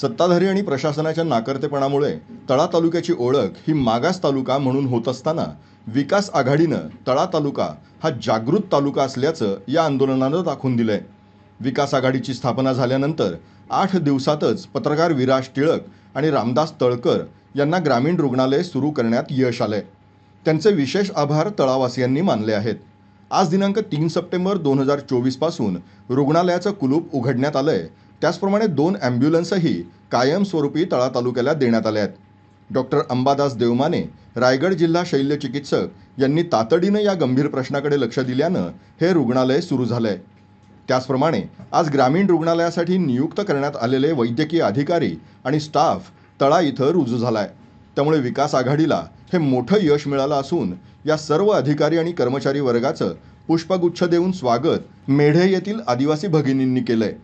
सत्ताधारी आणि प्रशासनाच्या नाकर्तेपणामुळे तळा तालुक्याची ओळख ही मागास तालुका म्हणून होत असताना विकास आघाडीनं तळा तालुका हा जागृत तालुका असल्याचं या आंदोलनानं दाखवून दिलंय. विकास आघाडीची स्थापना झाल्यानंतर आठ दिवसातच पत्रकार विराज टिळक आणि रामदास तळकर यांना ग्रामीण रुग्णालय सुरू करण्यात यश आलंय. त्यांचे विशेष आभार तळावासियांनी मानले आहेत. आज दिनांक तीन सप्टेंबर दोन हजार चोवीसपासून रुग्णालयाचं कुलूप उघडण्यात आलंय त्याचप्रमाणे दोन ॲम्ब्युलन्सही कायमस्वरूपी तळा तालुक्याला देण्यात आल्या आहेत. डॉक्टर अंबादास देवमाने रायगड जिल्हा शैल्य चिकित्सक यांनी तातडीनं या गंभीर प्रश्नाकडे लक्ष दिल्यानं हे रुग्णालय सुरू झालं आहे त्याचप्रमाणे आज ग्रामीण रुग्णालयासाठी नियुक्त करण्यात आलेले वैद्यकीय अधिकारी आणि स्टाफ तळा इथं रुजू झाला आहे त्यामुळे विकास आघाडीला हे मोठं यश मिळालं असून या सर्व अधिकारी आणि कर्मचारी वर्गाचं पुष्पगुच्छ देऊन स्वागत मेढे येथील आदिवासी भगिनींनी केलं आहे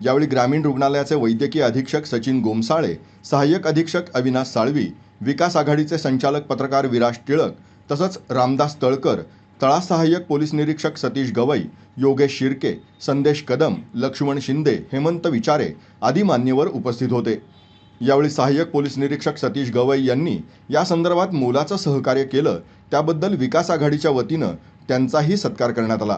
यावेळी ग्रामीण रुग्णालयाचे वैद्यकीय अधीक्षक सचिन गोमसाळे सहाय्यक अधीक्षक अविनाश साळवी विकास आघाडीचे संचालक पत्रकार विराज टिळक तसंच रामदास तळकर तळा सहाय्यक पोलीस निरीक्षक सतीश गवई योगेश शिर्के संदेश कदम लक्ष्मण शिंदे हेमंत विचारे आदी मान्यवर उपस्थित होते. यावेळी सहाय्यक पोलीस निरीक्षक सतीश गवई यांनी या संदर्भात मोलाचं सहकार्य केलं. त्याबद्दल विकास आघाडीच्या वतीनं त्यांचाही सत्कार करण्यात आला.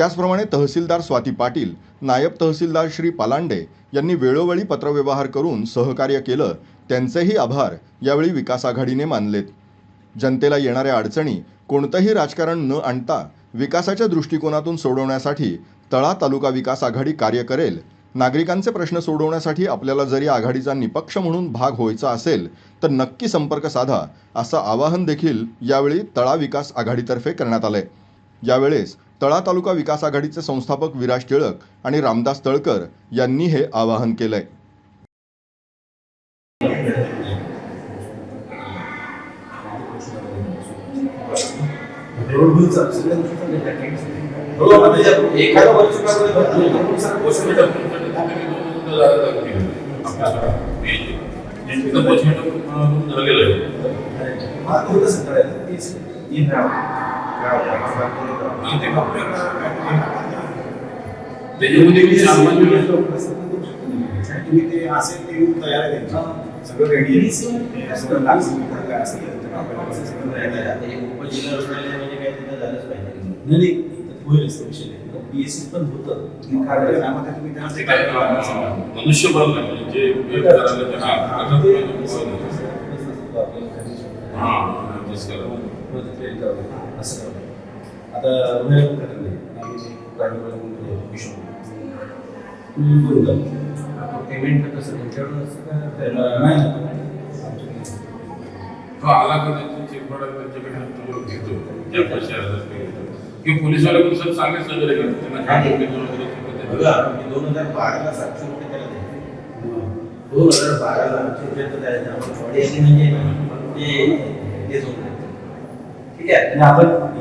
त्याचप्रमाणे तहसीलदार स्वाती पाटील नायब तहसीलदार श्री पालांडे यांनी वेळोवेळी पत्रव्यवहार करून सहकार्य केलं. त्यांचेही आभार यावेळी विकास आघाडीने मानलेत. जनतेला येणाऱ्या अडचणी कोणतंही राजकारण न आणता विकासाच्या दृष्टिकोनातून सोडवण्यासाठी तळा तालुका विकास आघाडी कार्य करेल. नागरिकांचे प्रश्न सोडवण्यासाठी आपल्याला जरी आघाडीचा निपक्ष म्हणून भाग व्हायचा असेल तर नक्की संपर्क साधा असं आवाहन देखील यावेळी तळा विकास आघाडीतर्फे करण्यात आलंय. यावेळेस तळा तालुका विकास आघाडीचे संस्थापक विराज टिळक आणि रामदास तळकर यांनी हे आवाहन केलंय. म्हणजे. त्याच्यामध्ये मी सामान्य आणि तुम्ही ते असेल ते येऊन तयार आहे. सगळं रेडी आहे सगळं लागतं काय असेल ते आपल्याला सगळं ready आहे. उपजिल्हा रुग्णालयामध्ये काय तिथं झालंच पाहिजे नाही होईलच तो विषय नाही बीएससी पण होतं त्यामध्ये तुम्ही त्यांना मनुष्यबळ नाही म्हणजे हा. असं. आता? पेमेंट कसं त्यांच्याकडून असं नाही. तो आला का त्याची चेक पडायला त्यांच्याकडे तो घेतो सर त्यांना काय दोन हजार बाराला सातशे रुपये त्याला दोन हजार बाराला आठशे रुपये तर द्यायचे म्हणजे ते तेच होतं ठीक आहे आणि आपण